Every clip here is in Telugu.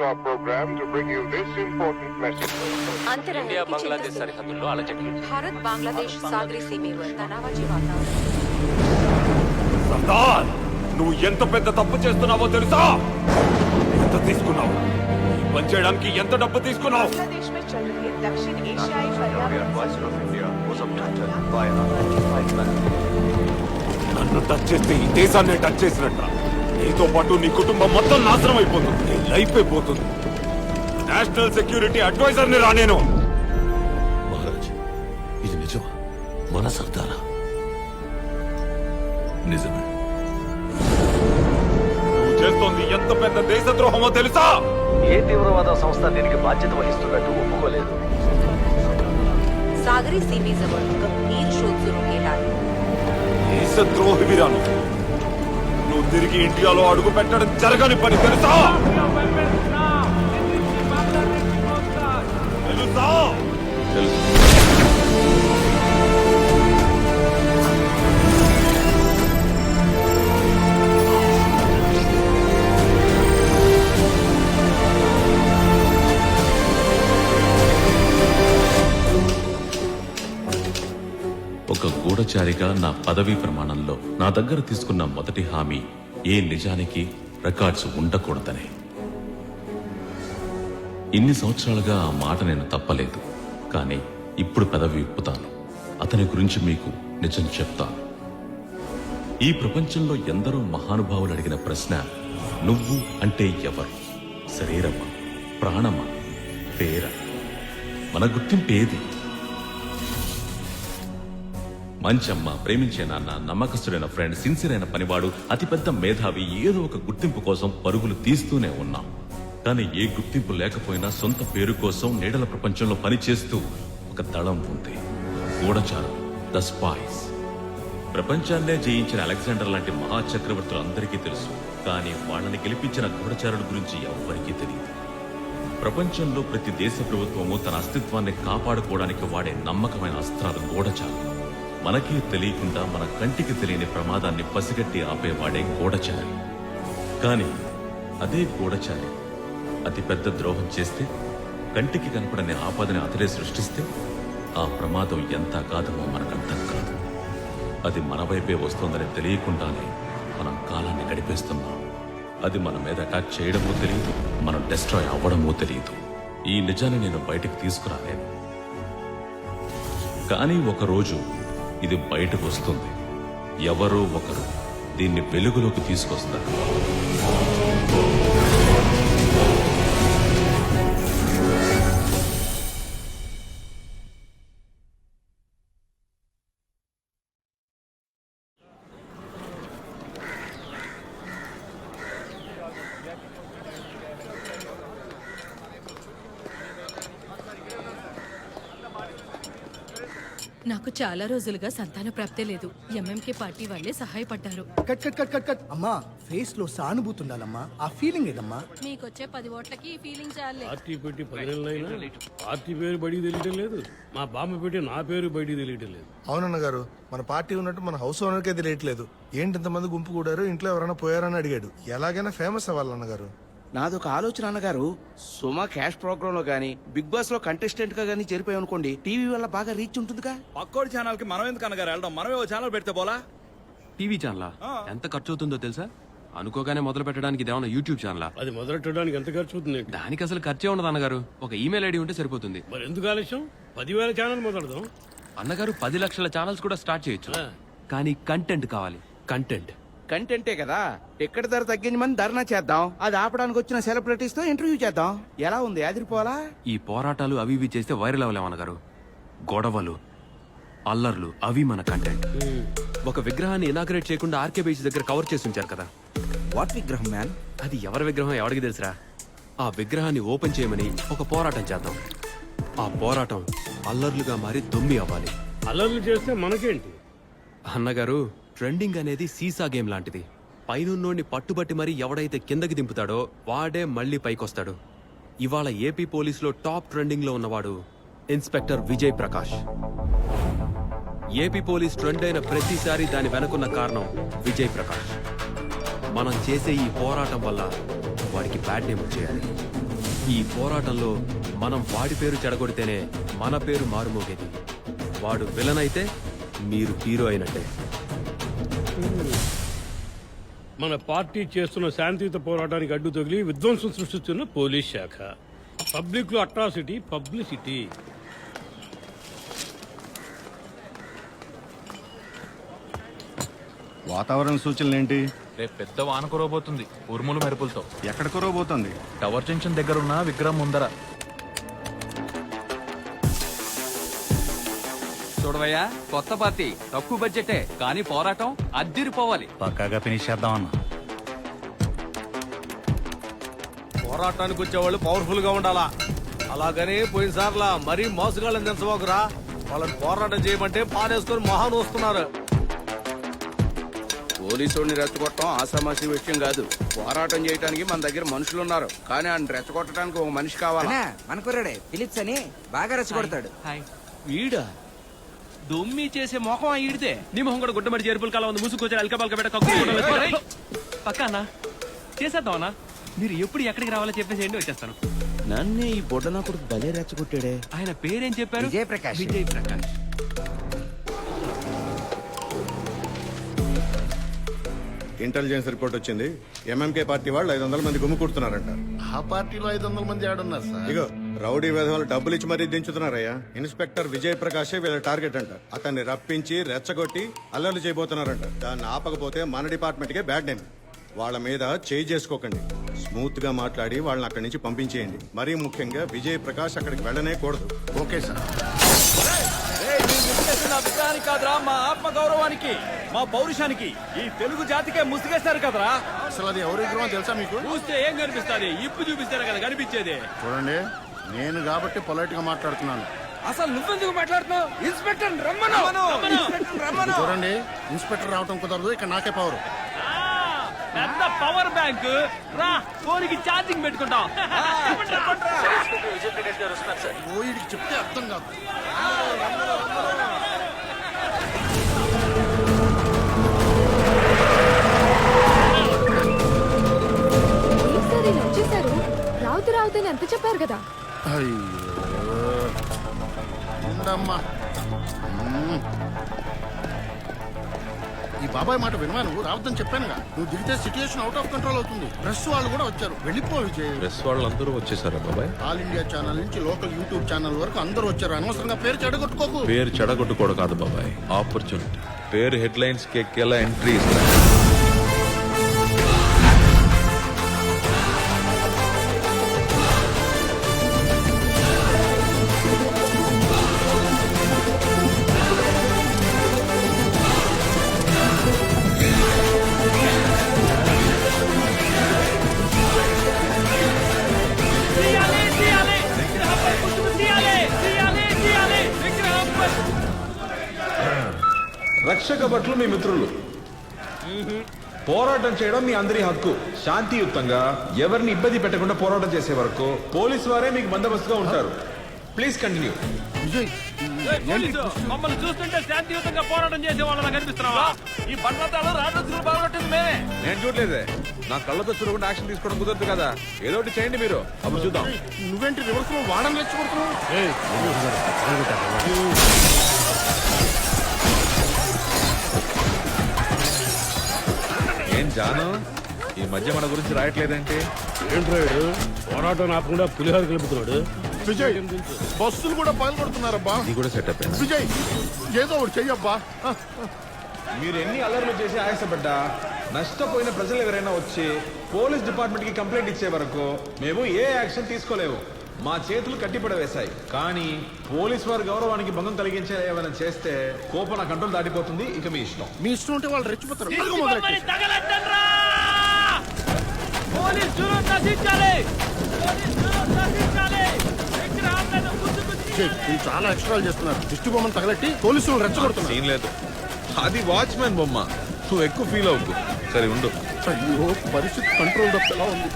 Laptop program to bring you this important message India Bangladesh సరిహద్దుల్లో అలజడి. భారత్ బంగ్లాదేశ్ సాగరీ సీమలో తనావాజీ వాతావరణం. సర్దార్ నువ్వు ఎంత పెద్ద తప్పు చేస్తున్నావో తెలుసా? ఎంత తీసుకున్నావు? ఈ పని చేయడానికి ఎంత డబ్బు తీసుకున్నావు? నన్ను టచ్ చేస్తే ఈ దేశాన్ని టచ్ చేసినట్టు నీతో పాటు నీ కుటుంబం మొత్తం నాశనం అయిపోతుంది నీ లైఫ్ అయిపోతుంది నేషనల్ సెక్యూరిటీ అడ్వైజర్ ని రా నేను మహారాజ్ ఇది నిజమా మన సర్దారా నిజమే నువ్వు చేస్తోంది ఎంత పెద్ద దేశద్రోహమో తెలుసా ఏ తీవ్రవాద సంస్థ దీనికి బాధ్యత వహిస్తున్నట్టు ఒప్పుకోలేదు सागरी सीमेजवळ गंभीर शोध सुरू केला आहे దేశద్రోహివిరా నువ్వు నువ్వు తిరిగి ఇండియాలో అడుగు పెట్టడం జరగని పని తెలుసా? తెలుసా? ఒక గూఢచారిగా నా పదవీ ప్రమాణంలో నా దగ్గర తీసుకున్న మొదటి హామీ ఏ నిజానికి రికార్డ్స్ ఉండకూడదనే. ఇన్ని సంవత్సరాలుగా ఆ మాట నేను తప్పలేదు కానీ ఇప్పుడు పదవి విప్పుతాను. అతని గురించి మీకు నిజం చెప్తాను. ఈ ప్రపంచంలో ఎందరో మహానుభావులు అడిగిన ప్రశ్న నువ్వు అంటే ఎవరు? శరీరమా? ప్రాణమా? పేర? మన గుర్తింపు ఏది? మంచమ్మ ప్రేమించే నాన్న నమ్మకస్తుడైన ఫ్రెండ్ సిన్సియర్ అయిన పనివాడు అతిపెద్ద మేధావి ఏదో ఒక గుర్తింపు కోసం పరుగులు తీస్తూనే ఉన్నాం. కానీ ఏ గుర్తింపు లేకపోయినా సొంత పేరు కోసం నీడల ప్రపంచంలో పనిచేస్తూ ఒక దళం ఉంది. గూఢచారం ద స్పాయిస్ ప్రపంచాన్నే జయించిన అలెగ్జాండర్ లాంటి మహాచక్రవర్తులు అందరికీ తెలుసు కానీ వాళ్ళని గెలిపించిన గూఢచారుడు గురించి ఎవరికీ తెలియదు ప్రపంచంలో ప్రతి దేశ ప్రభుత్వము తన అస్తిత్వాన్ని కాపాడుకోవడానికి వాడే నమ్మకమైన అస్త్రాలు గూఢచారులు మనకి తెలియకుండా మన కంటికి తెలియని ప్రమాదాన్ని పసిగట్టి ఆపేవాడే గూఢచారి. కానీ అదే గూఢచారి. అతి పెద్ద ద్రోహం చేస్తే కంటికి కనపడని ఆపదని అతడే సృష్టిస్తే ఆ ప్రమాదం ఎంత అగాధమో మనకర్థం కాదు. అది మన వైపే వస్తోందని తెలియకుండానే మనం కాలాన్ని గడిపేస్తున్నాం. అది మన మీద అటాక్ చేయడమో తెలియదు మనం డెస్ట్రాయ్ అవ్వడమో తెలియదు ఈ నిజాన్ని నేను బయటకు తీసుకురాలేను. కానీ ఒకరోజు ఇది బయటకు వస్తుంది. ఎవరో ఒకరు దీన్ని వెలుగులోకి తీసుకొస్తారు. నాకు చాలా రోజులుగా సంతాన ప్రాప్తే లేదు. ఎంఎంకే పార్టీ వాళ్ళే సహాయపడ్డారు. Cut cut cut cut cut. అమ్మా ఫేస్లో సానుభూతి ఉండాలమ్మా ఆ ఫీలింగ్ ఏదమ్మా? మీకొచ్చే పది ఓట్లకి ఈ ఫీలింగ్ చాలే. పార్టీ పెట్టి పది నెలలైనా పార్టీ పేరు బయటికి తెలియటం లేదు. మా బామ్మ పెట్టి నా పేరు బయటికి తెలియటం లేదు. అవునన్న గారు మన పార్టీ ఉన్నట్టు మన హౌస్ ఓనర్కే తెలియట్లేదు. ఏంటి ఇంతమంది గుంపు కూడారు? ఇంట్లో ఎవరైనా పోయారని అడిగాడు. ఎలాగైనా ఫేమస్ అవ్వాలన్న గారు. నాదొక ఆలోచన అన్నగారు సుమా క్యాష్ ప్రోగ్రామ్లో గానీ బిగ్ బాస్లో కంటెస్టెంట్గా గానీ చేరిపోయాం అనుకోండి టీవీ వల్ల బాగా రీచ్ ఉంటుందిగా? పక్కోడి ఛానల్కి మనం ఎందుకు అనగారు వెళ్ళడం మనమే ఓ ఛానల్ పెడితే పోలా? టీవీ ఛానలా? ఎంత ఖర్చు అవుతుందో తెలుసా? అనుకోగానే మొదలు పెట్టడానికి ఇదేమన్నా యూట్యూబ్ ఛానలా? అది మొదలెట్టడానికి ఎంత ఖర్చు అవుతుంది దానికి అసలు ఖర్చే ఉండదు అన్నగారు ఒక ఈమెయిల్ ఐడి ఉంటే సరిపోతుంది. మరి ఎందుకు ఆలస్యం? పదివేల ఛానల్ మొదలదాం అన్నగారు పది లక్షల ఛానల్స్ కూడా స్టార్ట్ చేయొచ్చు. కానీ కంటెంట్ కావాలి. కంటెంట్. కంటెంటే కదా. టికెట్ ధర తగ్గించమని ధర్నా చేద్దాం. అది ఆపడానికి వచ్చిన సెలబ్రిటీస్తో ఇంటర్వ్యూ చేద్దాం. ఎలా ఉంది? అదిరిపోవాలా? ఈ పోరాటాలు అవి ఇవి చేస్తే వైరల్ అవ్వలేం అన్నగారు. గొడవలు అల్లర్లు అవి మన కంటెంట్. ఒక విగ్రహాన్ని ఇనాగ్రేట్ చేయకుండా ఆర్కే బీచ్ దగ్గర కవర్ చేసి ఉంచారు కదా. వాట్ విగ్రహం మ్యాన్? అది ఎవరి విగ్రహం ఎవరికి తెలుసురా? ఆ విగ్రహాన్ని ఓపెన్ చేయమని ఒక పోరాటం చేద్దాం. ఆ పోరాటం అల్లర్లుగా మారి దొమ్మి అవ్వాలి. అల్లర్లు చేస్తే మనకేంటి? అన్నగారు ట్రెండింగ్ అనేది సీసా గేమ్ లాంటిది. పైనున్నోడిని పట్టుబట్టి మరీ ఎవడైతే కిందకి దింపుతాడో వాడే మళ్ళీ పైకొస్తాడు. ఇవాళ ఏపీ పోలీసులో టాప్ ట్రెండింగ్లో ఉన్నవాడు inspector Vijay Prakash. AP police trend అయిన ప్రతిసారి దాని వెనుకున్న కారణం విజయ్ ప్రకాష్. మనం చేసే ఈ పోరాటం వల్ల వాడికి బ్యాడ్ నేమ్ వచ్చేయాలి. ఈ పోరాటంలో మనం వాడి పేరు చెడగొడితేనే మన పేరు మారుమోగేది. వాడు విలన్ అయితే మీరు హీరో అయినట్టే. మన పార్టీ చేస్తున్న శాంతియుత పోరాటానికి అడ్డు తగిలి విధ్వంసం సృష్టిస్తున్న పోలీస్ శాఖ. పబ్లిక్లో అట్రాసిటీ పబ్లిసిటీ. వాతావరణ సూచనలు ఏంటి రేపు పెద్ద వాన కురవబోతుంది ఉరుములు మెరుపులతో. ఎక్కడ కురవబోతోంది? టవర్ జంక్షన్ దగ్గర ఉన్న విగ్రహం ముందర. చూడవయ్యా కొత్త పార్టీ తక్కువ బడ్జెటే కానీ పోరాటం అద్దిరిపోవాలి. పక్కాగా ఫినిష్ చేద్దామన్నా. పోరాటానికి వచ్చేవాళ్ళు పవర్ఫుల్గా ఉండాలా? అలాగని పోయినసార్లా మరీ మోసగాళ్ళని దించబోకురా వాళ్ళని పోరాటం చేయమంటే పానేసుకొని మొహాన్ వస్తున్నారు పోలీసుడిని రెచ్చగొట్టడం ఆసామాసి విషయం కాదు. పోరాటం చేయడానికి మన దగ్గర మనుషులు ఉన్నారు. కానీ ఆయన రెచ్చగొట్టడానికి ఒక మనిషి కావాలా? మనకురాడే ఫిలిప్స్ అని బాగా రెచ్చగొడతాడు. వీడా? దొమ్మి చేసే మొహం ఈడితే. నీ మొహం కూడా గుడ్డమడి చేరుపుల కాలం ఉంది. ముసుగు వచ్చి అల్కబల్క పెట్ట కక్కు పక్కన చేసేద్దామన్నా మీరు ఎప్పుడు ఎక్కడికి రావాలో చెప్పేసి వచ్చేస్తాను. నన్నే ఈ బొడ్డనా కొడుకు భలే రెచ్చగొట్టాడే. ఆయన పేరేం చెప్పారు? విజయ్ ప్రకాష్. విజయ్ ప్రకాష్. ఇంటెలిజెన్స్ రిపోర్ట్ వచ్చింది. ఎంఎంకే పార్టీ వాళ్ళు ఐదు వందల మంది గుమ్ము కుడుతున్నారంట. ఆ పార్టీలో ఐదు వందల మంది ఆడున్నారు సార్. ఇగో రౌడీ విధవాలు డబ్బులు ఇచ్చి మరీ దించుతున్నారయ్యా. ఇన్స్పెక్టర్ విజయ్ ప్రకాశే వీళ్ళ టార్గెట్ అంట. అతన్ని రప్పించి రెచ్చగొట్టి అల్లర్లు చేయబోతున్నారంట. దాన్ని ఆపకపోతే మన డిపార్ట్మెంట్ కే బ్యాడ్ నేమ్. వాళ్ళ మీద చేయి చేసుకోకండి. స్మూత్గా మాట్లాడి వాళ్ళని అక్కడి నుంచి పంపించేయండి. మరీ ముఖ్యంగా విజయ్ ప్రకాష్ అక్కడికి వెళ్ళనే కూడదు. Okay sir. కాదురా మా ఆత్మ గౌరవానికి మా పౌరుషానికి ఈ తెలుగు జాతికే ముసిగేస్తారు కదరా అసలు అది ఎవరి తెలుసా మీకు? చూస్తే ఏం కనిపిస్తుంది? ఇప్పు చూపిస్తేనే కదా? కనిపించేది. చూడండి. నేను కాబట్టి పొలైట్గా మాట్లాడుతున్నాను. అసలు నువ్వెందుకు మాట్లాడుతున్నావు? ఇన్స్పెక్టర్ రమ్మను. ఇన్స్పెక్టర్ రమ్మను. చూడండి ఇన్స్పెక్టర్ రావటం కుదరదు ఇక్కడ నాకే పవర్. పెద్ద పవర్ బ్యాంక్. రా ఫోన్కి ఛార్జింగ్ పెట్టుకుంటాం. ఓయిడికి చెప్తే అర్థం కాదు. వచ్చేసారు రావుతు రావుతని ఎంత చెప్పారు కదా. ఉండమ్మా మ్మ్. ఈ బాబాయ్ మాట వినవా నువ్వు? రావద్దని చెప్పానుగా. నువ్వు దిగితే సిచ్యుయేషన్ అవుట్ ఆఫ్ కంట్రోల్ అవుతుంది. ప్రెస్ వాళ్ళు కూడా వచ్చారు. వెళ్ళిపో విజయ్. ప్రెస్ వాళ్ళందరూ వచ్చేసారా బాబాయ్? ఆల్ ఇండియా ఛానల్ నుంచి లోకల్ యూట్యూబ్ ఛానల్ వరకు అందరూ వచ్చారు. అనవసరంగా పేరు చెడగొట్టుకోకు. పేరు చెడగొట్టుకోవడం కాదు బాబాయ్. ఆపర్చునిటీ పేరు హెడ్లైన్స్కి ఎక్కేలా ఎంట్రీ ఇస్తా రక్షక భట్లు మీ మిత్రులు పోరాటం చేయడం మీ అందరి హక్కు శాంతియుతంగా ఎవరిని ఇబ్బంది పెట్టకుండా పోరాటం చేసే వరకు పోలీసు వారే మీకు బందోబస్తుగా ఉంటారు ప్లీజ్ కంటిన్యూ విజయ్ మమ్మల్ని చూస్తుంటే శాంతియుతంగా పోరాటం చేసే వాళ్ళని కనిపిస్తున్నావా ఈ బండతాలు రాజస్సులు బాగొట్టింది మేమే నేను చూడలేదే నా కళ్ళతో చూడకుండా యాక్షన్ తీసుకోవడం కుదరదు కదా ఏదో ఒకటి చేయండి మీరు అప్పుడు చూద్దాం నువ్వేంటి రివర్స్లో వాడని రెచ్చగొడుతున్నావు ఏం జాను? ఈ మధ్య మన గురించి రాయట్లేదంటే? ఏంట్రాడు పోరాటం ఆపకుండా పులిహోర కలుపుతున్నాడు. విజయ్ బస్సులు కూడా పగలగొడుతున్నారబ్బా ఇది కూడా సెటప్ విజయ్ ఏదో ఒకటి చెయ్యబ్బా. మీరు ఎన్ని అల్లర్లు చేసి ఆయాసపడ్డా? నష్టపోయిన ప్రజలు ఎవరైనా వచ్చి పోలీస్ డిపార్ట్మెంట్కి కంప్లైంట్ ఇచ్చే వరకు మేము ఏ యాక్షన్ తీసుకోలేము మా చేతులు కట్టిపడవేశాయి. కానీ పోలీస్ వారి గౌరవానికి భంగం కలిగించే ఏమైనా చేస్తే కోపం నా కంట్రోల్ దాటిపోతుంది. ఇక మీ ఇష్టం. మీ ఇష్టం ఉంటే వాళ్ళు రెచ్చిపోతారు. వీళ్ళు చాలా ఎక్స్ట్రా చేస్తున్నారు. దిష్టి బొమ్మను తగలెట్టి పోలీసులు రెచ్చగొడుతున్నారు. సీన్ లేదు. అది వాచ్మెన్ బొమ్మ. నువ్వు ఎక్కువ ఫీల్ అవ్వకు. సరే ఉండు. అయ్యో పరిస్థితి కంట్రోల్ తప్ప ఎలా ఉంది.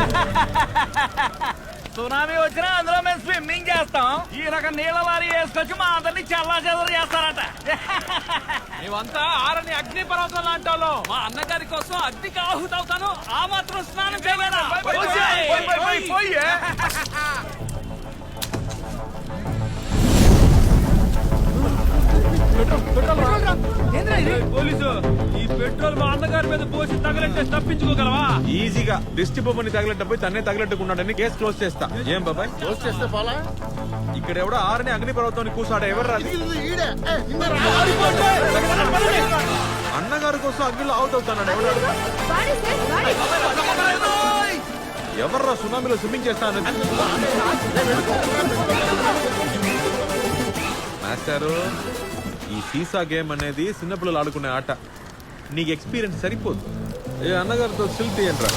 సునామీ వచ్చినా అందులో మేము స్విమ్మింగ్ చేస్తాం. ఈ రకం నీళ్ళ వారి వేసుకొచ్చి మా అందరినీ చల్లా చెదరు చేస్తారట. మేమంతా ఆరని అగ్ని పర్వతం లాంటి మా అన్నగారి కోసం అగ్నికి ఆహుతవుతాను. ఆ మాత్రం స్నానం చేయలేదా పోలీసు ఈ పెట్రోల్ మా అన్నగారి మీద పోసి తగలంటే తప్పించుకోగలవా? ఈజీగా దిష్టి బొమ్మని తగిలేటప్పుడు తన్నే తగిలెట్టుకున్నాడని కేసు క్లోజ్ చేస్తా. ఏం? బాబాయ్? క్లోజ్ చేస్తే పోలా? ఇక్కడ ఎవడో ఆరని అగ్ని పర్వతాన్ని కూసాడా ఎవరు రాదు అన్నగారి కోసం అగ్నిలో అవుట్ వాడే. ఎవర్రా సునామీలో స్విమ్మింగ్ చేస్తాను మాస్టారు ఈ సీసా గేమ్ అనేది చిన్నపిల్లలు ఆడుకునే ఆట. నీకు ఎక్స్పీరియన్స్ సరిపోదు. ఏ అన్నగారితో సిల్ తీయండి రా.